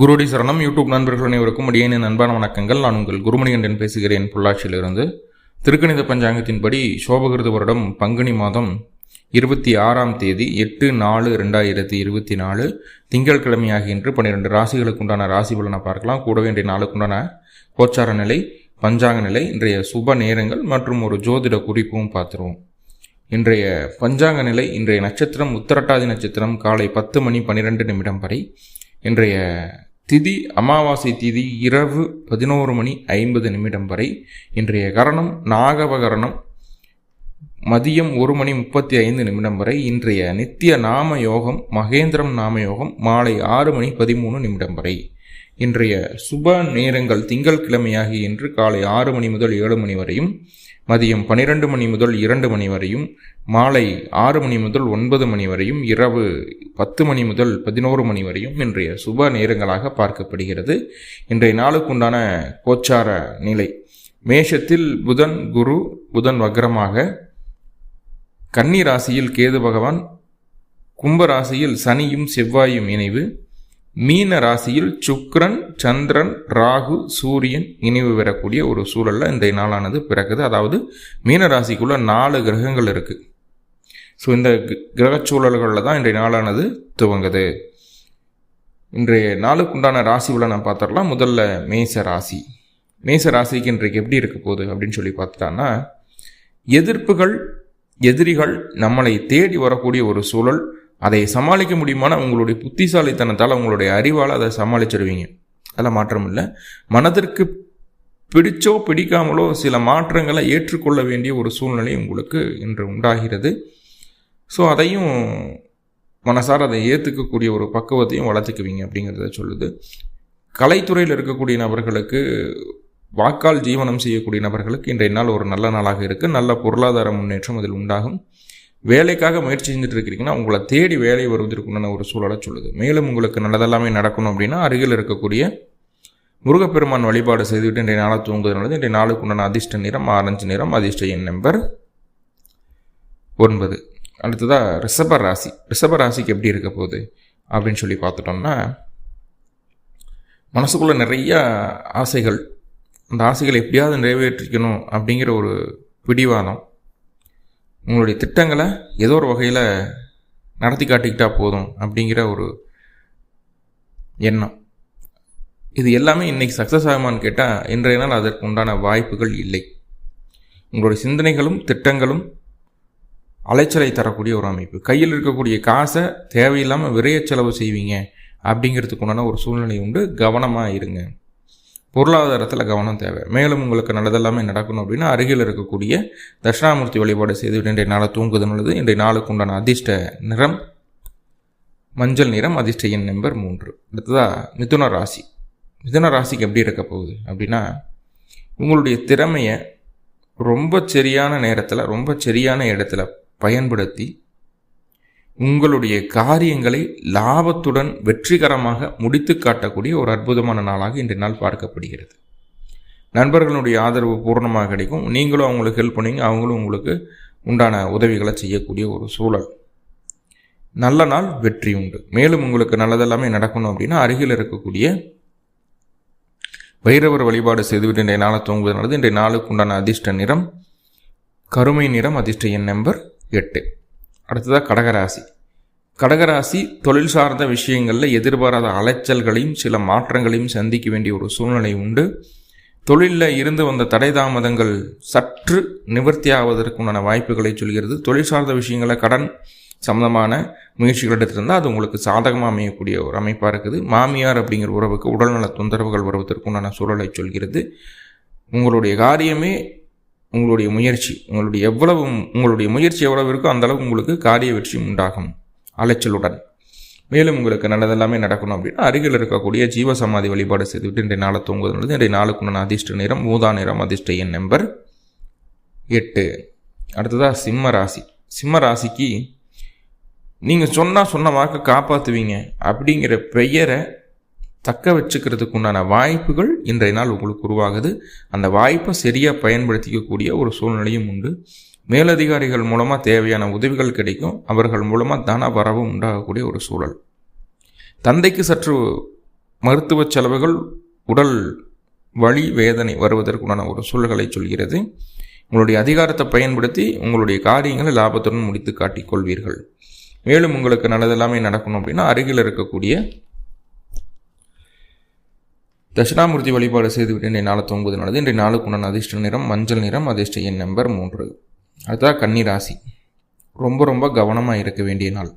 குருடி சரணம். யூடியூப் நண்பர்கள் அனைவருக்கும் அடியேனின் அன்பான வணக்கங்கள். நான் உங்கள் குருமணிகண்டன் பேசுகிறேன் பொள்ளாச்சியிலிருந்து. திருக்கணித பஞ்சாங்கத்தின்படி சோபகிருத வருடம் பங்குனி மாதம் இருபத்தி ஆறாம் தேதி எட்டு நாலு ரெண்டாயிரத்தி இருபத்தி நாலு. திங்கட்கிழமையாகி இன்று பன்னிரெண்டு ராசிகளுக்குண்டான ராசி பலனை பார்க்கலாம். கூட வேண்டிய நாளுக்குண்டான கோச்சார நிலை பஞ்சாங்க நிலை இன்றைய சுப நேரங்கள் மற்றும் ஒரு ஜோதிட குறிப்பும் பார்த்துருவோம். இன்றைய பஞ்சாங்க நிலை இன்றைய நட்சத்திரம் உத்தரட்டாதி நட்சத்திரம் காலை பத்து மணி பன்னிரெண்டு நிமிடம் வரை இன்றைய திதி அமாவாசை திதி இரவு பதினோரு மணி ஐம்பது நிமிடம் வரை இன்றைய கரணம் நாகவகரணம் மதியம் ஒரு மணி முப்பத்தி ஐந்து நிமிடம் வரை இன்றைய நித்திய நாம யோகம் மகேந்திரம் நாம யோகம் மாலை ஆறு மணி பதிமூணு நிமிடம் வரை. இன்றைய சுப நேரங்கள் திங்கட்கிழமையாகி இன்று காலை ஆறு மணி முதல் ஏழு மணி வரையும் மதியம் பனிரெண்டு மணி முதல் இரண்டு மணி வரையும் மாலை ஆறு மணி முதல் ஒன்பது மணி வரையும் இரவு பத்து மணி முதல் பதினோரு மணி வரையும் இன்றைய சுப நேரங்களாக பார்க்கப்படுகிறது. இன்றைய நாளுக்குண்டான கோச்சார நிலை. மேஷத்தில் புதன் குரு புதன் வக்ரமாக கன்னி ராசியில் கேது பகவான் கும்ப ராசியில் சனியும் செவ்வாயும் இணைவு. மீன ராசியில் சுக்ரன் சந்திரன் ராகு சூரியன் இணைவு பெறக்கூடிய ஒரு சூழலில் இந்த நாளானது பிறக்குது. அதாவது மீன ராசிக்குள்ள நாலு கிரகங்கள் இருக்கு. ஸோ இந்த கிரக சூழல்களில் தான் இன்றைய நாளானது துவங்குது. இன்றைய நாளுக்குண்டான ராசி நான் பார்த்துடலாம் முதல்ல மேச ராசி. மேச ராசிக்கு இன்றைக்கு எப்படி இருக்க போகுது அப்படின்னு சொல்லி பார்த்துட்டான்னா எதிர்ப்புகள் எதிரிகள் நம்மளை தேடி வரக்கூடிய ஒரு சூழல் அதை சமாளிக்க முடியுமானா உங்களுடைய புத்திசாலித்தனத்தால் உங்களுடைய அறிவால் அதை சமாளிச்சிருவீங்க. அதில் மாற்றம் இல்லை. மனதிற்கு பிடிச்சோ பிடிக்காமலோ சில மாற்றங்களை ஏற்றுக்கொள்ள வேண்டிய ஒரு சூழ்நிலை உங்களுக்கு இன்று உண்டாகிறது. ஸோ அதையும் மனசார் அதை ஏற்றுக்கக்கூடிய ஒரு பக்குவத்தையும் வளர்த்துக்குவீங்க அப்படிங்கிறத சொல்லுது. கலைத்துறையில் இருக்கக்கூடிய நபர்களுக்கு வாக்கால் ஜீவனம் செய்யக்கூடிய நபர்களுக்கு இன்றைய நாள் ஒரு நல்ல நாளாக இருக்குது நல்ல பொருளாதார முன்னேற்றம் அதில் உண்டாகும். வேலைக்காக முயற்சி செஞ்சுட்டு இருக்கிறீங்கன்னா உங்களை தேடி வேலை வருவதற்குண்டான ஒரு சூழலை சொல்லுது. மேலும் உங்களுக்கு நல்லதெல்லாமே நடக்கணும் அப்படின்னா அருகில் இருக்கக்கூடிய முருகப்பெருமான் வழிபாடு செய்துவிட்டு இன்றைய நாளை தூங்குவது இன்றைய நாளுக்கு உண்டான அதிர்ஷ்ட நிறம் ஆரஞ்சு நிறம் அதிர்ஷ்ட எண் நம்பர் ஒன்பது. அடுத்ததாக ரிஷப ராசி. ரிஷப ராசிக்கு எப்படி இருக்க போகுது அப்படின்னு சொல்லி பார்த்துட்டோம்னா மனசுக்குள்ளே நிறைய ஆசைகள். அந்த ஆசைகளை எப்படியாவது நிறைவேற்றிக்கணும் அப்படிங்கிற ஒரு பிடிவாதம். உங்களுடைய திட்டங்களை ஏதோ ஒரு வகையில் நடத்தி காட்டிக்கிட்டா போதும் அப்படிங்கிற ஒரு எண்ணம். இது எல்லாமே இன்றைக்கி சக்ஸஸ் ஆகுமான்னு கேட்டால் இன்றைய நாள் அதற்கு உண்டான வாய்ப்புகள் இல்லை. உங்களுடைய சிந்தனைகளும் திட்டங்களும் அலைச்சலை தரக்கூடிய ஒரு அமைப்பு. கையில் இருக்கக்கூடிய காசை தேவையில்லாமல் விரைய செலவு செய்வீங்க அப்படிங்கிறதுக்கு உண்டான ஒரு சூழ்நிலை உண்டு. கவனமாக இருங்க. பொருளாதாரத்தில் கவனம் தேவை. மேலும் உங்களுக்கு நல்லதெல்லாமே நடக்கணும் அப்படின்னா அருகில் இருக்கக்கூடிய தட்சிணாமூர்த்தி வழிபாடு செய்துவிட்டு இன்றைய நாளை தூங்குது நல்லது. இன்றைய நாளுக்கு உண்டான அதிர்ஷ்ட நிறம் மஞ்சள் நிறம் அதிர்ஷ்ட எண் நம்பர் மூன்று. அடுத்ததாக மிதுன ராசி. மிதுன ராசிக்கு எப்படி இருக்க போகுது அப்படின்னா உங்களுடைய திறமையை ரொம்ப சரியான நேரத்தில் ரொம்ப சரியான இடத்துல பயன்படுத்தி உங்களுடைய காரியங்களை லாபத்துடன் வெற்றிகரமாக முடித்து காட்டக்கூடிய ஒரு அற்புதமான நாளாக இன்றைய நாள் பார்க்கப்படுகிறது. நண்பர்களுடைய ஆதரவு பூர்ணமாக கிடைக்கும். நீங்களும் அவங்களுக்கு ஹெல்ப் பண்ணுவீங்க அவங்களும் உங்களுக்கு உண்டான உதவிகளை செய்யக்கூடிய ஒரு சூழல். நல்ல நாள் வெற்றி உண்டு. மேலும் உங்களுக்கு நல்லதெல்லாமே நடக்கணும் அப்படின்னா அருகில் இருக்கக்கூடிய வைரவர் வழிபாடு செய்துவிட்டு இன்றைய நாளை தூங்குவதனால நல்லது. இன்றைய நாளுக்கு உண்டான அதிர்ஷ்ட நிறம் கருமை நிறம் அதிர்ஷ்ட எண் நம்பர் எட்டு. அடுத்ததாக கடகராசி. கடகராசி தொழில் சார்ந்த விஷயங்களில் எதிர்பாராத அலைச்சல்களையும் சில மாற்றங்களையும் சந்திக்க வேண்டிய ஒரு சூழ்நிலை உண்டு. தொழிலில் இருந்து வந்த தடை தாமதங்கள் சற்று நிவர்த்தியாவதற்குண்டான வாய்ப்புகளை சொல்கிறது. தொழில் சார்ந்த விஷயங்களை கடன் சம்மந்தமான முயற்சிகள் எடுத்திருந்தால் அது உங்களுக்கு சாதகமாக அமையக்கூடிய ஒரு அமைப்பாக இருக்குது. மாமியார் அப்படிங்கிற உறவுக்கு உடல்நல தொந்தரவுகள் வருவதற்குண்டான சூழலை சொல்கிறது. உங்களுடைய காரியமே உங்களுடைய முயற்சி உங்களுடைய எவ்வளவு உங்களுடைய முயற்சி எவ்வளவு இருக்கோ அந்த உங்களுக்கு காரிய வெற்றி உண்டாகும். அலைச்சலுடன். மேலும் உங்களுக்கு நல்லதெல்லாமே நடக்கணும் அப்படின்னா அருகில் இருக்கக்கூடிய ஜீவசமாதி வழிபாடு செய்துவிட்டு இன்றைய நாளை தூங்குவது நல்லது இன்றைய நாளுக்குண்டான அதிர்ஷ்ட நிறம் மூதா நிறம் அதிர்ஷ்ட எண் நம்பர் எட்டு. அடுத்ததாக சிம்ம ராசி. சிம்ம ராசிக்கு நீங்கள் சொன்னால் சொன்ன வாக்கை காப்பாற்றுவீங்க அப்படிங்கிற பெயரை தக்க வச்சுக்கிறதுக்கு உண்டான வாய்ப்புகள் இன்றைய நாள் உங்களுக்கு உருவாகுது. அந்த வாய்ப்பை சரியாக பயன்படுத்திக்கக்கூடிய ஒரு சூழ்நிலையும் உண்டு. மேலதிகாரிகள் மூலமாக தேவையான உதவிகள் கிடைக்கும். அவர்கள் மூலமாக தன வரவும் உண்டாகக்கூடிய ஒரு சூழல். தந்தைக்கு சற்று மருத்துவ செலவுகள் உடல் வழி வேதனை வருவதற்குண்டான ஒரு சூழல்களை சொல்கிறது. உங்களுடைய அதிகாரத்தை பயன்படுத்தி உங்களுடைய காரியங்களை லாபத்துடன் முடித்து காட்டிக் கொள்வீர்கள். மேலும் உங்களுக்கு நல்லதெல்லாமே நடக்கணும் அப்படின்னா அருகில் இருக்கக்கூடிய தட்சிணாமூர்த்தி வழிபாடு செய்துவிட்டு இன்றைய நாளை தூங்குவது நல்லது. இன்றைய நாளுக்கு உண்டான அதிர்ஷ்ட நிறம் மஞ்சள் நிறம் அதிர்ஷ்ட எண் நம்பர் மூன்று. அடுத்ததாக கன்னிராசி ரொம்ப ரொம்ப கவனமாக இருக்க வேண்டிய நாள்.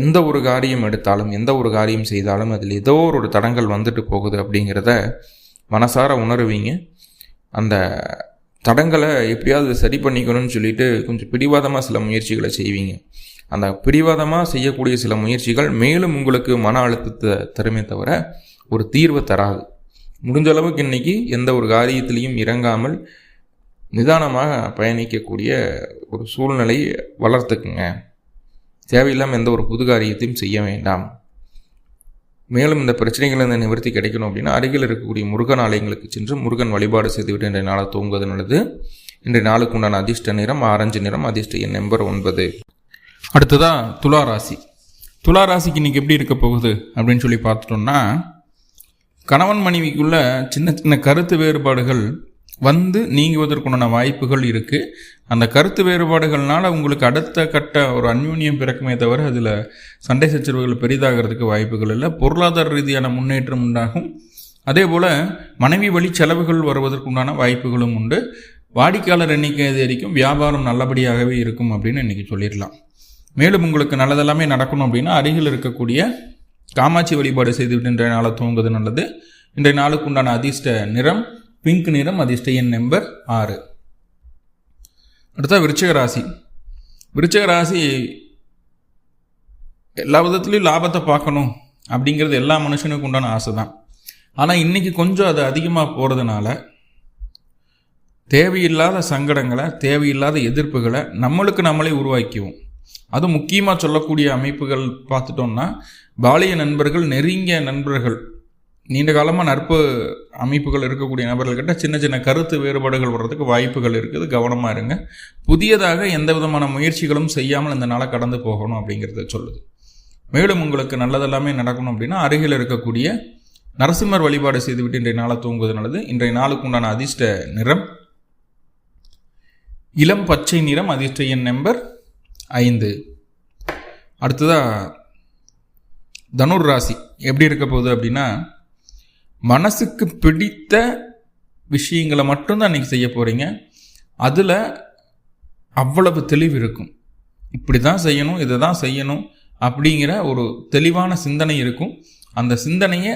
எந்த ஒரு காரியம் எடுத்தாலும் எந்த ஒரு காரியம் செய்தாலும் அதில் ஏதோ ஒரு தடங்கள் வந்துட்டு போகுது அப்படிங்கிறத மனசார உணருவீங்க. அந்த தடங்களை எப்படியாவது சரி பண்ணிக்கணும்னு சொல்லிட்டு கொஞ்சம் பிடிவாதமாக சில முயற்சிகளை செய்வீங்க. அந்த பிடிவாதமாக செய்யக்கூடிய சில முயற்சிகள் மேலும் உங்களுக்கு மன அழுத்தத்தை தருமே தவிர ஒரு தீர்வை தராது. முடிஞ்ச அளவுக்கு இன்றைக்கி எந்த ஒரு காரியத்திலையும் இறங்காமல் நிதானமாக பயணிக்கக்கூடிய ஒரு சூழ்நிலை வளர்த்துக்குங்க. தேவையில்லாமல் எந்த ஒரு புது காரியத்தையும் செய்ய வேண்டாம். மேலும் இந்த பிரச்சனைகள் இந்த நிவர்த்தி கிடைக்கணும் அப்படின்னா அருகில் இருக்கக்கூடிய முருகன் ஆலயங்களுக்கு சென்று முருகன் வழிபாடு செய்துவிட்டு இன்றைய நாளை தூங்குவது நல்லது. இன்றைய நாளுக்கு உண்டான அதிர்ஷ்ட நிறம் ஆரஞ்சு நிறம் அதிர்ஷ்ட எண் நம்பர் ஒன்பது. அடுத்ததா துலா ராசி. துலா ராசிக்கு இன்னைக்கு எப்படி இருக்க போகுது அப்படின்னு சொல்லி பார்த்துட்டோம்னா கணவன் மனைவிக்குள்ள சின்ன சின்ன கருத்து வேறுபாடுகள் வந்து நீங்குவதற்குண்டான வாய்ப்புகள் இருக்குது அந்த கருத்து வேறுபாடுகள்னால உங்களுக்கு அடுத்த கட்ட ஒரு அந்யூன்யம் பிறக்குமே தவிர அதில் சண்டை சச்சரவுகள் பெரிதாகிறதுக்கு வாய்ப்புகள் இல்லை. பொருளாதார ரீதியான முன்னேற்றம் உண்டாகும். அதே போல் மனைவி வழி செலவுகள் வருவதற்குண்டான வாய்ப்புகளும் உண்டு. வாடிக்கையாளர் எண்ணிக்கை அதிகரிக்கும். வியாபாரம் நல்லபடியாகவே இருக்கும் அப்படின்னு இன்றைக்கி சொல்லிடலாம். மேலும் உங்களுக்கு நல்லதெல்லாமே நடக்கணும் அப்படின்னா அருகில் இருக்கக்கூடிய காமாட்சி வழிபாடு செய்துவிட்டு இன்றைய நாளை தூங்குவது நல்லது. இன்றைய நாளுக்கு உண்டான அதிர்ஷ்ட நிறம் பிங்க் நிறம் அதிர்ஷ்ட எண் நம்பர் ஆறு. அடுத்த விருச்சக ராசி. விருச்சக ராசி எல்லா விதத்துலேயும் லாபத்தை பார்க்கணும் அப்படிங்கிறது எல்லா மனுஷனுக்கு உண்டான ஆசை தான் ஆனால் இன்றைக்கி கொஞ்சம் அது அதிகமாக போகிறதுனால தேவையில்லாத சங்கடங்களை தேவையில்லாத எதிர்ப்புகளை நம்மளுக்கு நம்மளே உருவாக்கிவோம் அது முக்கியமாக சொல்லக்கூடிய அமைப்புகள் பார்த்துட்டோம்னா பாலிய நண்பர்கள் நெருங்கிய நண்பர்கள். நீண்ட காலமாக நட்பு அமைப்புகள் இருக்கக்கூடிய நபர்கள்கிட்ட சின்ன சின்ன கருத்து வேறுபாடுகள் வர்றதுக்கு வாய்ப்புகள் இருக்குது. கவனமாக இருங்க. புதியதாக எந்த விதமான முயற்சிகளும் செய்யாமல் இந்த நாளை கடந்து போகணும் அப்படிங்கிறத சொல்லுது. மேலும் உங்களுக்கு நல்லதெல்லாமே நடக்கணும் அப்படின்னா அருகில் இருக்கக்கூடிய நரசிம்மர் வழிபாடு செய்துவிட்டு இன்றைய நாளை தூங்குவது நல்லது. இன்றைய நாளுக்கு உண்டான அதிர்ஷ்ட நிறம் இளம் பச்சை நிறம் அதிர்ஷ்ட எண் நம்பர் ஐந்து. அடுத்ததாக தனுர் ராசி எப்படி இருக்க போகுது அப்படின்னா மனசுக்கு பிடித்த விஷயங்களை மட்டும்தான் நீங்கள் செய்ய போகிறீங்க அதில் அவ்வளவு தெளிவு இருக்கும். இப்படி தான் செய்யணும் இதை தான் செய்யணும் அப்படிங்கிற ஒரு தெளிவான சிந்தனை இருக்கும். அந்த சிந்தனையை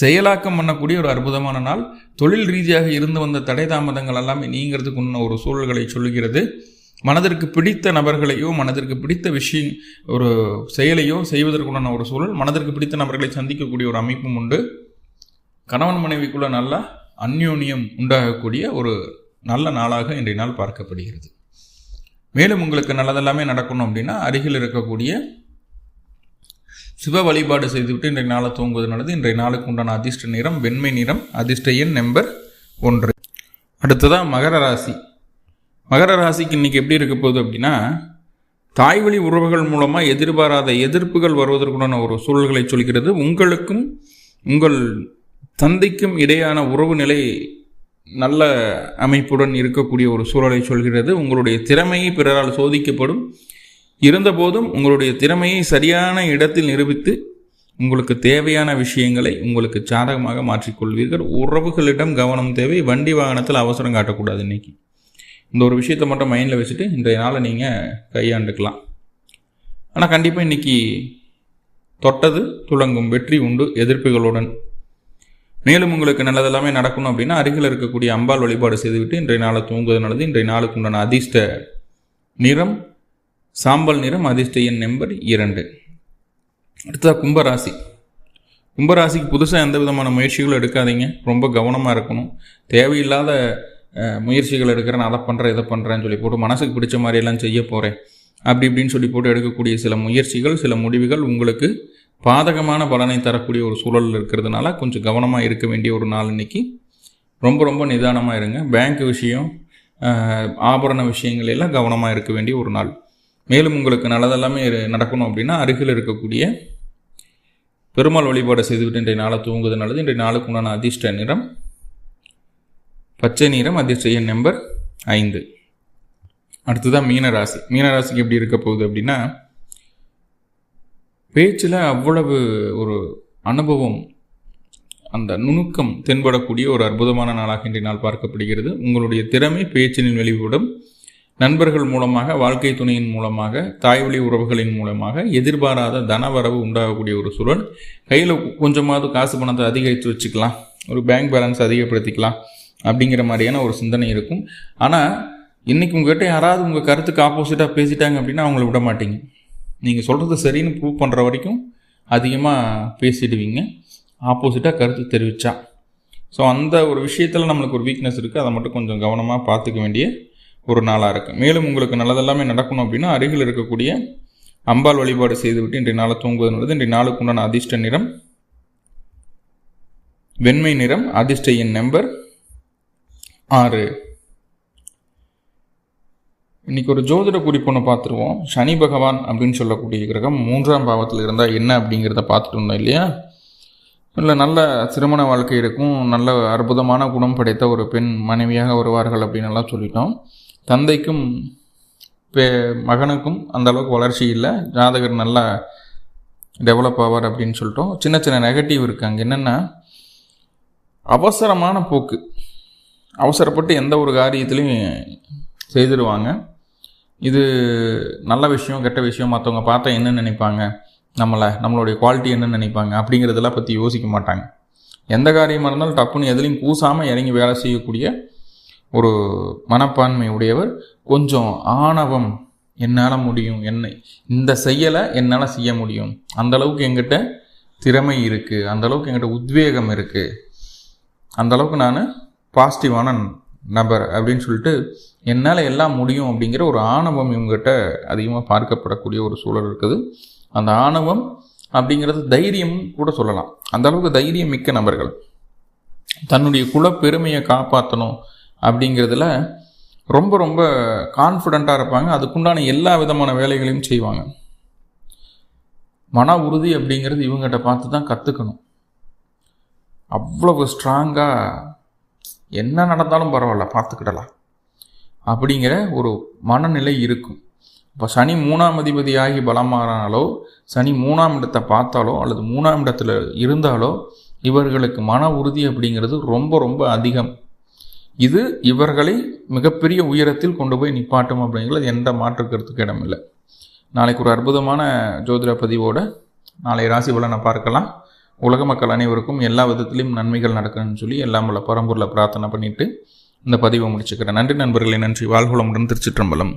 செயலாக்கம் பண்ணக்கூடிய ஒரு அற்புதமான நாள். தொழில் ரீதியாக இருந்து வந்த தடை தாமதங்கள் எல்லாமே நீங்கிறதுக்கு உன்ன ஒரு சூழல்களை சொல்லுகிறது. மனதிற்கு பிடித்த நபர்களையோ மனதிற்கு பிடித்த விஷயம் ஒரு செயலையோ செய்வதற்குண்டான ஒரு சூழல் மனதிற்கு பிடித்த நபர்களை சந்திக்கக்கூடிய ஒரு அமைப்பும் உண்டு. கணவன் மனைவிக்குள்ள நல்ல அந்யோன்யம் உண்டாகக்கூடிய ஒரு நல்ல நாளாக இன்றைய நாள் பார்க்கப்படுகிறது. மேலும் உங்களுக்கு நல்லதெல்லாமே நடக்கணும் அப்படின்னா அருகில் இருக்கக்கூடிய சிவ வழிபாடு செய்துவிட்டு இன்றைய நாளை தூங்குவது நல்லது. இன்றைய நாளுக்கு உண்டான அதிர்ஷ்ட நிறம் வெண்மை நிறம் அதிர்ஷ்ட எண் நம்பர் ஒன்று. அடுத்ததாக மகர ராசி. மகர ராசிக்கு இன்றைக்கி எப்படி இருக்க போகுது அப்படின்னா தாய்வழி உறவுகள் மூலமாக எதிர்பாராத எதிர்ப்புகள் வருவதற்குண்டான ஒரு சூழல்களை சொல்கிறது. உங்களுக்கும் உங்கள் தந்தைக்கும் இடையான உறவு நிலை நல்ல அமைப்புடன் இருக்கக்கூடிய ஒரு சூழலை சொல்கிறது. உங்களுடைய திறமையை பிறரால் சோதிக்கப்படும். இருந்தபோதும் உங்களுடைய திறமையை சரியான இடத்தில் நிரூபித்து உங்களுக்கு தேவையான விஷயங்களை உங்களுக்கு சாதகமாக மாற்றிக்கொள்வீர்கள். உறவுகளிடம் கவனம் தேவை. வண்டி வாகனத்தில் அவசரம் காட்டக்கூடாது இன்னைக்கு. இந்த ஒரு விஷயத்தை மட்டும் மைண்டில் வச்சுட்டு இன்றைய நாளை நீங்கள் கையாண்டுக்கலாம். ஆனால் கண்டிப்பாக இன்றைக்கி தொட்டது துளங்கும் வெற்றி உண்டு எதிர்ப்புகளுடன். மேலும் உங்களுக்கு நல்லதெல்லாமே நடக்கணும் அப்படின்னா அருகில் இருக்கக்கூடிய அம்பாள் வழிபாடு செய்துவிட்டு இன்றைய நாளை தூங்குவது நல்லது. இன்றைய நாளுக்கு உண்டான அதிர்ஷ்ட நிறம் சாம்பல் நிறம் அதிர்ஷ்ட எண் நம்பர் இரண்டு. அடுத்ததாக கும்பராசி. கும்பராசிக்கு புதுசாக எந்த விதமான முயற்சிகளும் எடுக்காதீங்க. ரொம்ப கவனமாக இருக்கணும். தேவையில்லாத முயற்சிகள் எடுக்கிறேன் அதை பண்ணுறேன் இதை பண்ணுறேன்னு சொல்லி போட்டு மனசுக்கு பிடிச்ச மாதிரியெல்லாம் செய்ய போகிறேன் அப்படி இப்படின்னு சொல்லி போட்டு எடுக்கக்கூடிய சில முயற்சிகள் சில முடிவுகள் உங்களுக்கு பாதகமான பலனை தரக்கூடிய ஒரு சூழல் இருக்கிறதுனால கொஞ்சம் கவனமாக இருக்க வேண்டிய ஒரு நாள் இன்றைக்கி ரொம்ப ரொம்ப நிதானமாக இருங்க. பேங்க் விஷயம் ஆபரண விஷயங்கள் எல்லாம் கவனமாக இருக்க வேண்டிய ஒரு நாள். மேலும் உங்களுக்கு நல்லதெல்லாமே நடக்கணும் அப்படின்னா அருகில் இருக்கக்கூடிய பெருமாள் வழிபாடு செய்துவிட்டு இன்றைய நாளை தூங்குவது நல்லது. இன்றைய நாளுக்கு உண்டான அதிர்ஷ்ட நிறம் பச்சை நிறம் அதிர்ஷ்ட எண் நம்பர் ஐந்து. அடுத்ததான் மீனராசி. மீனராசிக்கு எப்படி இருக்க போகுது அப்படின்னா பேச்சில் அவ்வளவு ஒரு அனுபவம் அந்த நுணுக்கம் தென்படக்கூடிய ஒரு அற்புதமான நாளாக இன்றைய நாள் பார்க்கப்படுகிறது. உங்களுடைய திறமை பேச்சினின் வெளிவிடும் நண்பர்கள் மூலமாக வாழ்க்கை துணையின் மூலமாக தாய்வழி உறவுகளின் மூலமாக எதிர்பாராத தனவரவு உண்டாகக்கூடிய ஒரு சூழல். கையில் கொஞ்சமாவது காசு பணத்தை அதிகரித்து வச்சுக்கலாம். ஒரு பேங்க் பேலன்ஸ் அதிகப்படுத்திக்கலாம். அப்படிங்கிற மாதிரியான ஒரு சிந்தனை இருக்கும். ஆனால் இன்றைக்கி உங்கள்கிட்ட யாராவது உங்கள் கருத்துக்கு ஆப்போசிட்டாக பேசிட்டாங்க அப்படின்னா அவங்கள விட மாட்டீங்க. நீங்கள் சொல்கிறது சரின்னு ப்ரூவ் பண்ணுற வரைக்கும் அதிகமாக பேசிடுவீங்க. ஆப்போசிட்டாக கருத்து தெரிவித்தா ஸோ அந்த ஒரு விஷயத்தில் நம்மளுக்கு ஒரு வீக்னஸ் இருக்குது அதை மட்டும் கொஞ்சம் கவனமாக பார்த்துக்க வேண்டிய ஒரு நாளாக இருக்குது மேலும் உங்களுக்கு நல்லதெல்லாமே நடக்கணும் அப்படின்னா அருகில் இருக்கக்கூடிய அம்பாள் வழிபாடு செய்துவிட்டு இன்றைய நாளை தூங்குவது நல்லது இன்றைய நாளுக்கு உண்டான அதிர்ஷ்ட நிறம் வெண்மை நிறம் அதிர்ஷ்ட எண் நம்பர் ஆறு. இன்னைக்கு ஒரு ஜோதிட குறிப்பொன்று பார்த்துருவோம். சனி பகவான் அப்படின்னு சொல்லக்கூடிய கிரகம் மூன்றாம் பாவத்தில் இருந்தால் என்ன அப்படிங்கிறத பார்த்துட்டு இருந்தோம் இல்லையா? இல்லை நல்ல திருமண வாழ்க்கை இருக்கும் நல்ல அற்புதமான குணம் படைத்த ஒரு பெண் மனைவியாக வருவார்கள் அப்படின்னு எல்லாம் சொல்லிட்டோம். தந்தைக்கும் பே மகனுக்கும் அந்தளவுக்கு வளர்ச்சி இல்லை. ஜாதகர் நல்லா டெவலப் ஆவார் அப்படின்னு சொல்லிட்டோம். சின்ன சின்ன நெகட்டிவ் இருக்குது அங்கே என்னென்னா அவசரமான போக்கு. அவசரப்பட்டு எந்த ஒரு காரியத்திலையும் செய்திருவாங்க. இது நல்ல விஷயம் கெட்ட விஷயம் மற்றவங்க பார்த்தா என்ன நினைப்பாங்க? நம்மளை நம்மளுடைய குவாலிட்டி என்ன நினைப்பாங்க? அப்படிங்கிறதெல்லாம் பற்றி யோசிக்க மாட்டாங்க. எந்த காரியமாக இருந்தாலும் டப்புன்னு எதுலையும் பூசாமல் இறங்கி வேலை செய்யக்கூடிய ஒரு மனப்பான்மை உடையவர். கொஞ்சம் ஆணவம் என்னால் முடியும். என்னை இந்த செயலை என்னால் செய்ய முடியும். அந்தளவுக்கு எங்கிட்ட திறமை இருக்குது அந்த அளவுக்கு எங்கிட்ட உத்வேகம் இருக்குது அந்தளவுக்கு நான் பாசிட்டிவான நபர் அப்படின்னு சொல்லிட்டு என்னால் எல்லாம் முடியும் அப்படிங்கிற ஒரு ஆணவம் இவங்ககிட்ட அதிகமாக பார்க்கப்படக்கூடிய ஒரு சூழல் இருக்குது. அந்த ஆணவம் அப்படிங்கிறது தைரியம் கூட சொல்லலாம். அந்த அளவுக்கு தைரியம் மிக்க நபர்கள். தன்னுடைய குல பெருமையை காப்பாற்றணும் அப்படிங்கிறதுல ரொம்ப ரொம்ப கான்ஃபிடண்ட்டாக இருப்பாங்க. அதுக்குண்டான எல்லா விதமான வேலைகளையும் செய்வாங்க. மன உறுதி அப்படிங்கிறது இவங்ககிட்ட பார்த்து தான் கற்றுக்கணும் அவ்வளவு ஸ்ட்ராங்காக என்ன நடந்தாலும் பரவாயில்ல பார்த்துக்கிடலாம். அப்படிங்கிற ஒரு மனநிலை இருக்கும். இப்போ சனி மூணாம் அதிபதியாகி பலமானாலோ சனி மூணாம் இடத்தை பார்த்தாலோ அல்லது மூணாம் இடத்துல இருந்தாலோ இவர்களுக்கு மன உறுதி அப்படிங்கிறது ரொம்ப ரொம்ப அதிகம். இது இவர்களை மிகப்பெரிய உயரத்தில் கொண்டு போய் நிப்பாட்டும் அப்படிங்கிறது எந்த மாற்று இடமில்லை. நாளைக்கு ஒரு அற்புதமான ஜோதிட பதிவோடு நாளை ராசி பலனை பார்க்கலாம். உலக மக்கள் அனைவருக்கும் எல்லா விதத்திலையும் நன்மைகள் நடக்கணும்னு சொல்லி எல்லாம் உள்ள பரம்பூரில் பிரார்த்தனை பண்ணிவிட்டு இந்த பதிவை முடிச்சுக்கிறேன். நன்றி நண்பர்களே நன்றி. வாழ்குளமுடன் திருச்சிற்றம்பலம்.